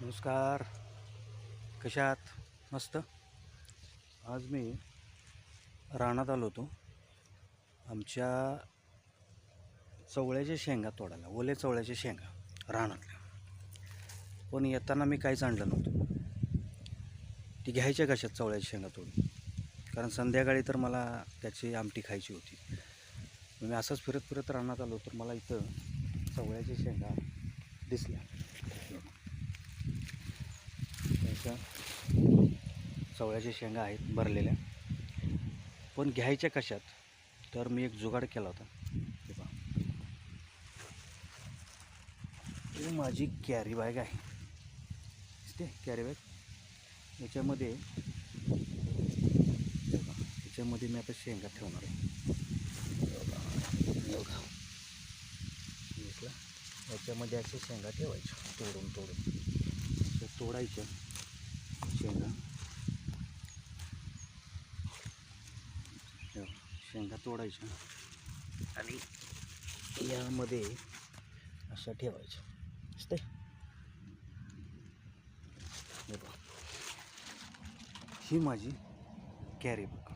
नमस्कार. कशा मस्त. आज मी रानात आलो होतो. आमच्या चवळ्याच्या शेंगा तोडायला ओले चवळ्याच्या शेंगा रानातल्या. पण येताना मी काहीच आणलं नव्हतं. ती घ्यायच्या कशात चवळ्याच्या शेंगा तोडून? कारण संध्याकाळी तर मला त्याची आमटी खायची होती. मी असंच फिरत फिरत रानात आलो तर मला इथं चवळ्याच्या शेंगा दिसल्या. अशा चवळ्याच्या शेंगा आहेत भरलेल्या. पण घ्यायच्या कशात? तर मी एक जुगाड केला होता. हे पहा. माझी कॅरी बॅग आहे. दिसते कॅरी बॅग याच्यामध्ये बघा, याच्यामध्ये मी आता शेंगा ठेवणार आहे. याच्यामध्ये असे शेंगा ठेवायच्या तोडून तोडून. अशा तोडायच्या शेंगा. शेंगा तोडायच्या आणि यामध्ये अशा ठेवायच्या. दिसते ही माझी कॅरी बॅग